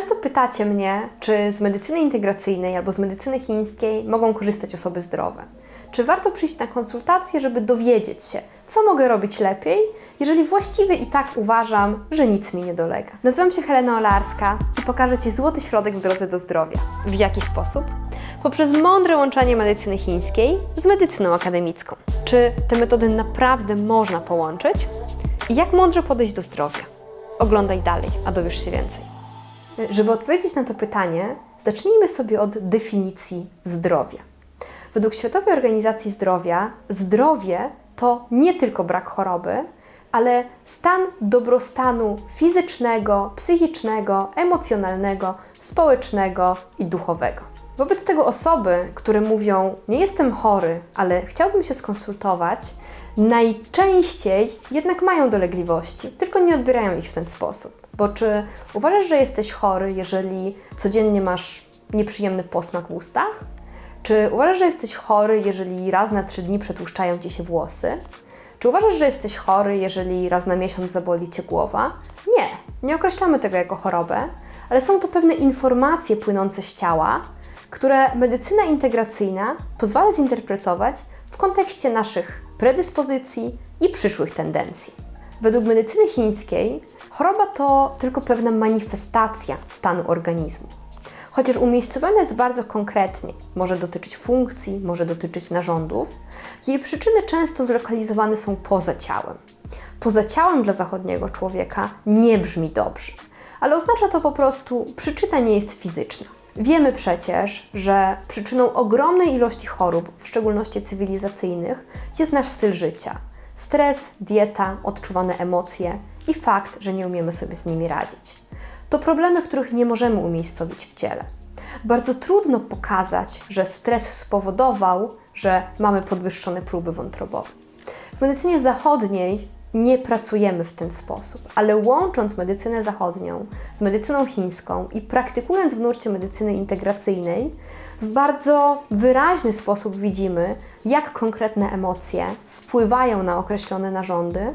Często pytacie mnie, czy z medycyny integracyjnej albo z medycyny chińskiej mogą korzystać osoby zdrowe. Czy warto przyjść na konsultację, żeby dowiedzieć się, co mogę robić lepiej, jeżeli właściwie i tak uważam, że nic mi nie dolega. Nazywam się Helena Olarska i pokażę Ci złoty środek w drodze do zdrowia. W jaki sposób? Poprzez mądre łączenie medycyny chińskiej z medycyną akademicką. Czy te metody naprawdę można połączyć? I jak mądrze podejść do zdrowia? Oglądaj dalej, a dowiesz się więcej. Żeby odpowiedzieć na to pytanie, zacznijmy sobie od definicji zdrowia. Według Światowej Organizacji Zdrowia, zdrowie to nie tylko brak choroby, ale stan dobrostanu fizycznego, psychicznego, emocjonalnego, społecznego i duchowego. Wobec tego osoby, które mówią: Nie jestem chory, ale chciałbym się skonsultować, najczęściej jednak mają dolegliwości, tylko nie odbierają ich w ten sposób. Bo czy uważasz, że jesteś chory, jeżeli codziennie masz nieprzyjemny posmak w ustach? Czy uważasz, że jesteś chory, jeżeli raz na trzy dni przetłuszczają ci się włosy? Czy uważasz, że jesteś chory, jeżeli raz na miesiąc zaboli cię głowa? Nie, nie określamy tego jako chorobę, ale są to pewne informacje płynące z ciała, które medycyna integracyjna pozwala zinterpretować w kontekście naszych predyspozycji i przyszłych tendencji. Według medycyny chińskiej choroba to tylko pewna manifestacja stanu organizmu. Chociaż umiejscowiona jest bardzo konkretnie, może dotyczyć funkcji, może dotyczyć narządów, jej przyczyny często zlokalizowane są poza ciałem. Poza ciałem dla zachodniego człowieka nie brzmi dobrze, ale oznacza to po prostu przyczyna nie jest fizyczna. Wiemy przecież, że przyczyną ogromnej ilości chorób, w szczególności cywilizacyjnych, jest nasz styl życia. Stres, dieta, odczuwane emocje i fakt, że nie umiemy sobie z nimi radzić. To problemy, których nie możemy umiejscowić w ciele. Bardzo trudno pokazać, że stres spowodował, że mamy podwyższone próby wątrobowe. W medycynie zachodniej nie pracujemy w ten sposób, ale łącząc medycynę zachodnią z medycyną chińską i praktykując w nurcie medycyny integracyjnej, w bardzo wyraźny sposób widzimy, jak konkretne emocje wpływają na określone narządy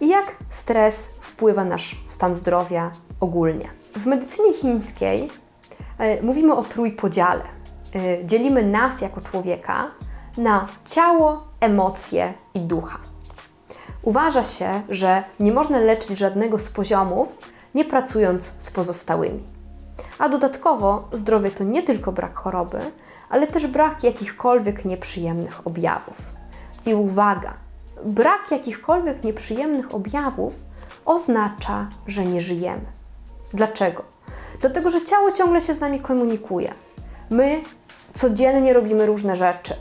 i jak stres wpływa na nasz stan zdrowia ogólnie. W medycynie chińskiej y, mówimy o trójpodziale. Y, dzielimy nas jako człowieka na ciało, emocje i ducha. Uważa się, że nie można leczyć żadnego z poziomów, nie pracując z pozostałymi. A dodatkowo zdrowie to nie tylko brak choroby, ale też brak jakichkolwiek nieprzyjemnych objawów. I uwaga, brak jakichkolwiek nieprzyjemnych objawów oznacza, że nie żyjemy. Dlaczego? Dlatego, że ciało ciągle się z nami komunikuje. My codziennie robimy różne rzeczy.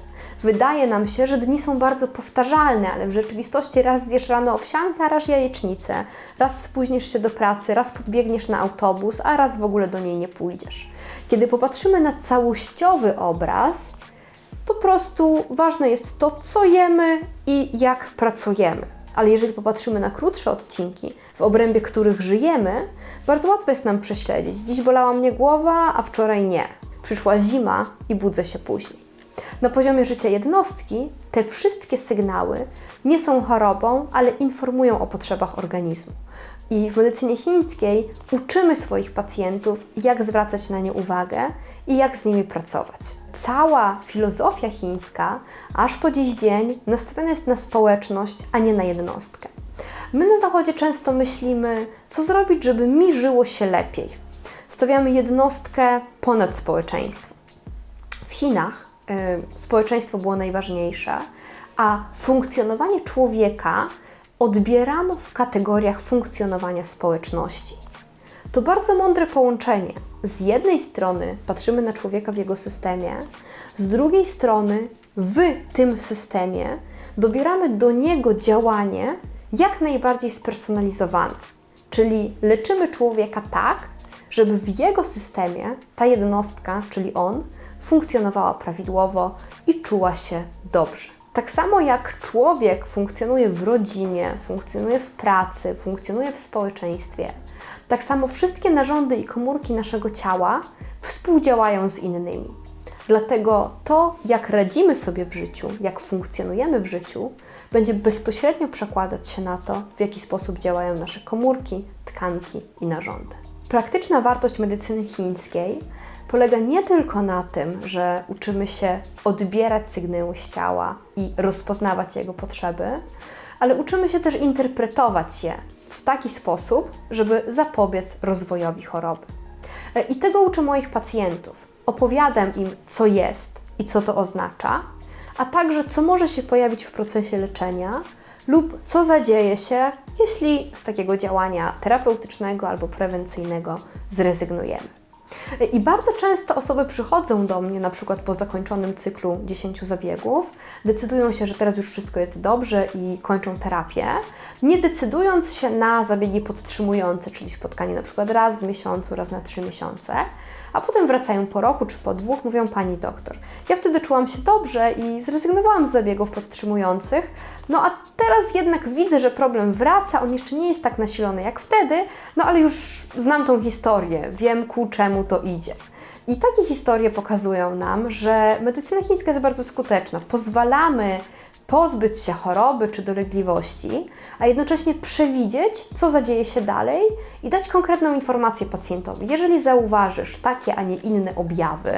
Wydaje nam się, że dni są bardzo powtarzalne, ale w rzeczywistości raz zjesz rano owsiankę, a raz jajecznicę, raz spóźnisz się do pracy, raz podbiegniesz na autobus, a raz w ogóle do niej nie pójdziesz. Kiedy popatrzymy na całościowy obraz, po prostu ważne jest to, co jemy i jak pracujemy. Ale jeżeli popatrzymy na krótsze odcinki, w obrębie których żyjemy, bardzo łatwo jest nam prześledzić. Dziś bolała mnie głowa, a wczoraj nie. Przyszła zima i budzę się później. Na poziomie życia jednostki te wszystkie sygnały nie są chorobą, ale informują o potrzebach organizmu. I w medycynie chińskiej uczymy swoich pacjentów, jak zwracać na nie uwagę i jak z nimi pracować. Cała filozofia chińska, aż po dziś dzień, nastawiona jest na społeczność, a nie na jednostkę. My na Zachodzie często myślimy, co zrobić, żeby mi żyło się lepiej. Stawiamy jednostkę ponad społeczeństwo. W Chinach y, społeczeństwo było najważniejsze, a funkcjonowanie człowieka odbierano w kategoriach funkcjonowania społeczności. To bardzo mądre połączenie. Z jednej strony patrzymy na człowieka w jego systemie, z drugiej strony w tym systemie dobieramy do niego działanie jak najbardziej spersonalizowane. Czyli leczymy człowieka tak, żeby w jego systemie ta jednostka, czyli on, funkcjonowała prawidłowo i czuła się dobrze. Tak samo jak człowiek funkcjonuje w rodzinie, funkcjonuje w pracy, funkcjonuje w społeczeństwie, tak samo wszystkie narządy i komórki naszego ciała współdziałają z innymi. Dlatego to, jak radzimy sobie w życiu, jak funkcjonujemy w życiu, będzie bezpośrednio przekładać się na to, w jaki sposób działają nasze komórki, tkanki i narządy. Praktyczna wartość medycyny chińskiej polega nie tylko na tym, że uczymy się odbierać sygnały z ciała i rozpoznawać jego potrzeby, ale uczymy się też interpretować je w taki sposób, żeby zapobiec rozwojowi choroby. E, I tego uczę moich pacjentów. Opowiadam im, co jest i co to oznacza, a także co może się pojawić w procesie leczenia lub co zadzieje się, jeśli z takiego działania terapeutycznego albo prewencyjnego zrezygnujemy. I bardzo często osoby przychodzą do mnie, na przykład po zakończonym cyklu 10 zabiegów, decydują się, że teraz już wszystko jest dobrze i kończą terapię, nie decydując się na zabiegi podtrzymujące, czyli spotkanie na przykład raz w miesiącu, raz na trzy miesiące, a potem wracają po roku czy po dwóch, mówią pani doktor. Ja wtedy czułam się dobrze i zrezygnowałam z zabiegów podtrzymujących, no a teraz jednak widzę, że problem wraca, on jeszcze nie jest tak nasilony jak wtedy, no ale już znam tą historię, wiem ku czemu to idzie. I takie historie pokazują nam, że medycyna chińska jest bardzo skuteczna. Pozwalamy pozbyć się choroby czy dolegliwości, a jednocześnie przewidzieć, co zadzieje się dalej i dać konkretną informację pacjentowi. Jeżeli zauważysz takie, a nie inne objawy,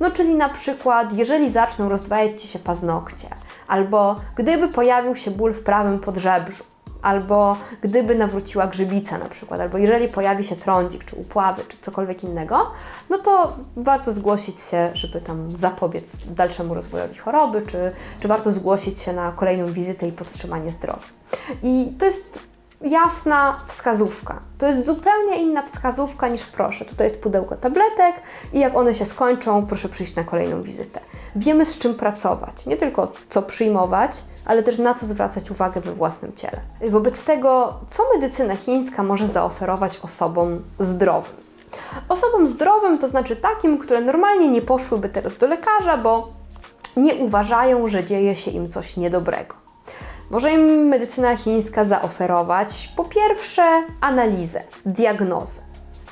no czyli na przykład, jeżeli zaczną rozdwajać Ci się paznokcie, albo gdyby pojawił się ból w prawym podżebrzu, albo gdyby nawróciła grzybica na przykład, albo jeżeli pojawi się trądzik, czy upławy, czy cokolwiek innego, no to warto zgłosić się, żeby tam zapobiec dalszemu rozwojowi choroby, czy, czy warto zgłosić się na kolejną wizytę i podtrzymanie zdrowia. I to jest jasna wskazówka. To jest zupełnie inna wskazówka niż proszę. Tutaj jest pudełko tabletek i jak one się skończą, proszę przyjść na kolejną wizytę. Wiemy z czym pracować, nie tylko co przyjmować, ale też na co zwracać uwagę we własnym ciele. Wobec tego, co medycyna chińska może zaoferować osobom zdrowym? Osobom zdrowym to znaczy takim, które normalnie nie poszłyby teraz do lekarza, bo nie uważają, że dzieje się im coś niedobrego. Może im medycyna chińska zaoferować po pierwsze analizę, diagnozę.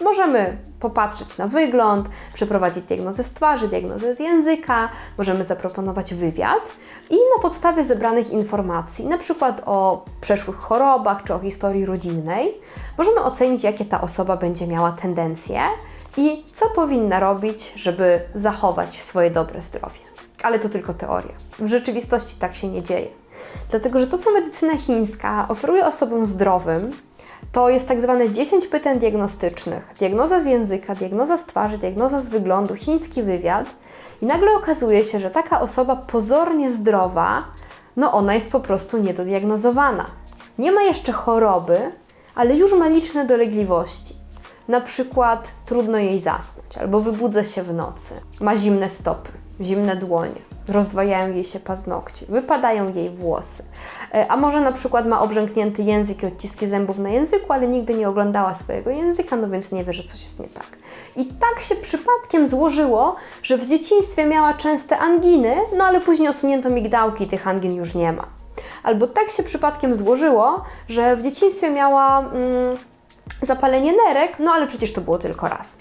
Możemy popatrzeć na wygląd, przeprowadzić diagnozę z twarzy, diagnozę z języka, możemy zaproponować wywiad i na podstawie zebranych informacji, na przykład o przeszłych chorobach czy o historii rodzinnej, możemy ocenić, jakie ta osoba będzie miała tendencje i co powinna robić, żeby zachować swoje dobre zdrowie. Ale to tylko teoria. W rzeczywistości tak się nie dzieje. Dlatego, że to, co medycyna chińska oferuje osobom zdrowym, to jest tak zwane 10 pytań diagnostycznych. Diagnoza z języka, diagnoza z twarzy, diagnoza z wyglądu, chiński wywiad. I nagle okazuje się, że taka osoba pozornie zdrowa, no ona jest po prostu niedodiagnozowana. Nie ma jeszcze choroby, ale już ma liczne dolegliwości. Na przykład trudno jej zasnąć, albo wybudza się w nocy, ma zimne stopy, zimne dłonie, rozdwajają jej się paznokcie, wypadają jej włosy. E, a może na przykład ma obrzęknięty język i odciski zębów na języku, ale nigdy nie oglądała swojego języka, no więc nie wie, że coś jest nie tak. I tak się przypadkiem złożyło, że w dzieciństwie miała częste anginy, no ale później odsunięto migdałki i tych angin już nie ma. Albo tak się przypadkiem złożyło, że w dzieciństwie miała mm, zapalenie nerek, no ale przecież to było tylko raz.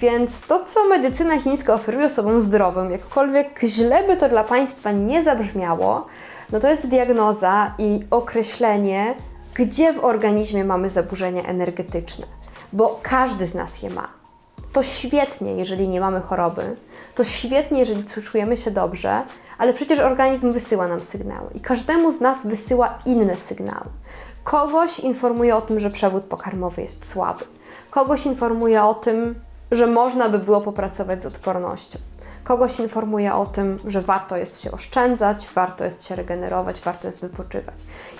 Więc to, co medycyna chińska oferuje osobom zdrowym, jakkolwiek źle by to dla Państwa nie zabrzmiało, no to jest diagnoza i określenie, gdzie w organizmie mamy zaburzenia energetyczne, bo każdy z nas je ma. To świetnie, jeżeli nie mamy choroby, to świetnie, jeżeli czujemy się dobrze, ale przecież organizm wysyła nam sygnały i każdemu z nas wysyła inne sygnały. Kogoś informuje o tym, że przewód pokarmowy jest słaby. Kogoś informuje o tym, że można by było popracować z odpornością. Kogoś informuje o tym, że warto jest się oszczędzać, warto jest się regenerować, warto jest wypoczywać.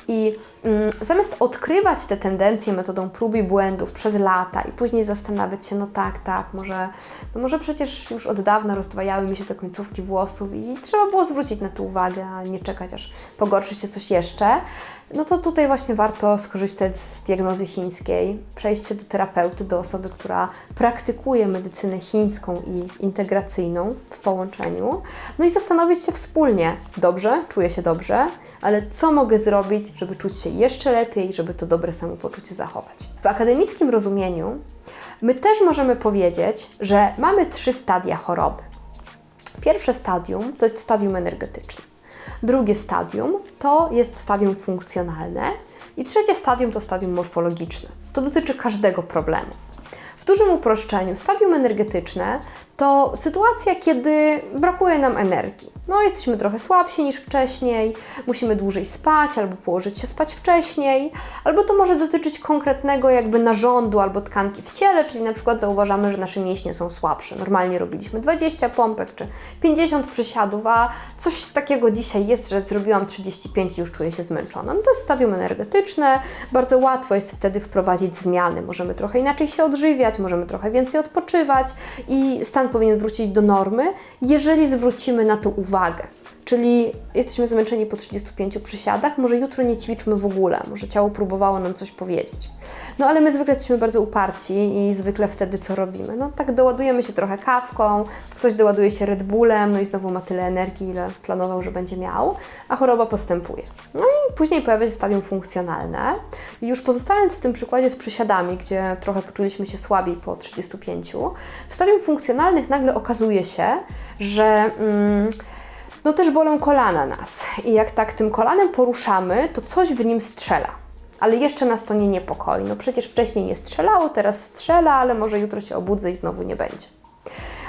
I mm, zamiast odkrywać te tendencje metodą prób i błędów przez lata i później zastanawiać się, no tak, tak, może, no może przecież już od dawna rozdwajały mi się te końcówki włosów i trzeba było zwrócić na to uwagę, a nie czekać, aż pogorszy się coś jeszcze, no to tutaj właśnie warto skorzystać z diagnozy chińskiej, przejść się do terapeuty, do osoby, która praktykuje medycynę chińską i integracyjną w połączeniu, no i zastanowić się wspólnie, dobrze, czuję się dobrze, ale co mogę zrobić, żeby czuć się jeszcze lepiej, żeby to dobre samopoczucie zachować. W akademickim rozumieniu my też możemy powiedzieć, że mamy trzy stadia choroby. Pierwsze stadium to jest stadium energetyczne. Drugie stadium to jest stadium funkcjonalne i trzecie stadium to stadium morfologiczne. To dotyczy każdego problemu. W dużym uproszczeniu, stadium energetyczne to sytuacja, kiedy brakuje nam energii. No, jesteśmy trochę słabsi niż wcześniej, musimy dłużej spać albo położyć się spać wcześniej, albo to może dotyczyć konkretnego jakby narządu albo tkanki w ciele, czyli na przykład zauważamy, że nasze mięśnie są słabsze. Normalnie robiliśmy 20 pompek czy 50 przysiadów, a coś takiego dzisiaj jest, że zrobiłam 35 i już czuję się zmęczona. No to jest stadium energetyczne, bardzo łatwo jest wtedy wprowadzić zmiany. Możemy trochę inaczej się odżywiać, możemy trochę więcej odpoczywać i stan powinien wrócić do normy, jeżeli zwrócimy na to uwagę. Czyli jesteśmy zmęczeni po 35 przysiadach, może jutro nie ćwiczmy w ogóle, może ciało próbowało nam coś powiedzieć. No ale my zwykle jesteśmy bardzo uparci i zwykle wtedy co robimy? No tak doładujemy się trochę kawką, ktoś doładuje się Red Bullem, no i znowu ma tyle energii, ile planował, że będzie miał, a choroba postępuje. No i później pojawia się stadium funkcjonalne. I już pozostając w tym przykładzie z przysiadami, gdzie trochę poczuliśmy się słabiej po 35, w stadium funkcjonalnych nagle okazuje się, że... Mm, no też bolą kolana nas. I jak tak tym kolanem poruszamy, to coś w nim strzela. Ale jeszcze nas to nie niepokoi. No przecież wcześniej nie strzelało, teraz strzela, ale może jutro się obudzę i znowu nie będzie.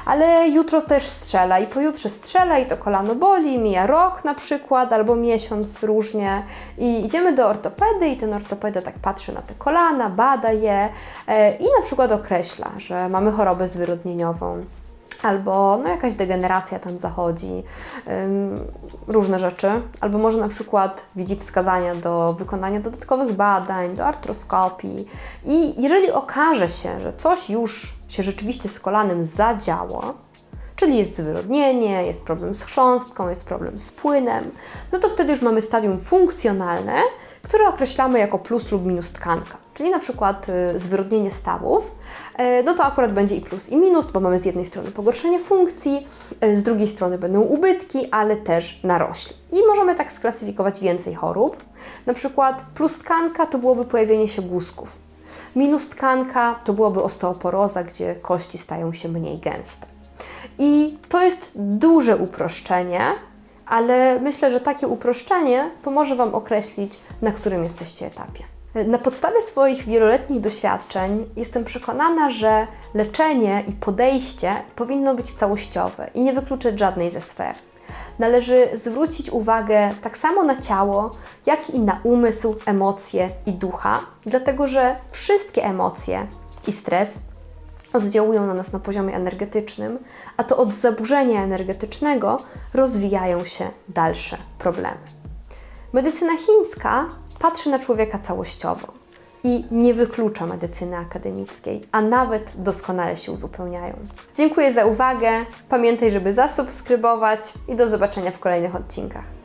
Ale jutro też strzela i pojutrze strzela i to kolano boli, mija rok na przykład, albo miesiąc różnie i idziemy do ortopedy i ten ortopeda tak patrzy na te kolana, bada je e, i na przykład określa, że mamy chorobę zwyrodnieniową albo no, jakaś degeneracja tam zachodzi, różne rzeczy, albo może na przykład widzi wskazania do wykonania dodatkowych badań, do artroskopii i jeżeli okaże się, że coś już się rzeczywiście z kolanem zadziało, czyli jest zwyrodnienie, jest problem z chrząstką, jest problem z płynem, no to wtedy już mamy stadium funkcjonalne, które określamy jako plus lub minus tkanka. Czyli na przykład y, zwyrodnienie stawów, no to akurat będzie i plus i minus, bo mamy z jednej strony pogorszenie funkcji, y, z drugiej strony będą ubytki, ale też narośli. I możemy tak sklasyfikować więcej chorób. Na przykład plus tkanka to byłoby pojawienie się guzków. Minus tkanka to byłoby osteoporoza, gdzie kości stają się mniej gęste. I to jest duże uproszczenie, ale myślę, że takie uproszczenie pomoże Wam określić, na którym jesteście etapie. Na podstawie swoich wieloletnich doświadczeń jestem przekonana, że leczenie i podejście powinno być całościowe i nie wykluczać żadnej ze sfer. Należy zwrócić uwagę tak samo na ciało, jak i na umysł, emocje i ducha, dlatego że wszystkie emocje i stres oddziałują na nas na poziomie energetycznym, a to od zaburzenia energetycznego rozwijają się dalsze problemy. Medycyna chińska patrzy na człowieka całościowo i nie wyklucza medycyny akademickiej, a nawet doskonale się uzupełniają. Dziękuję za uwagę. Pamiętaj, żeby zasubskrybować i do zobaczenia w kolejnych odcinkach.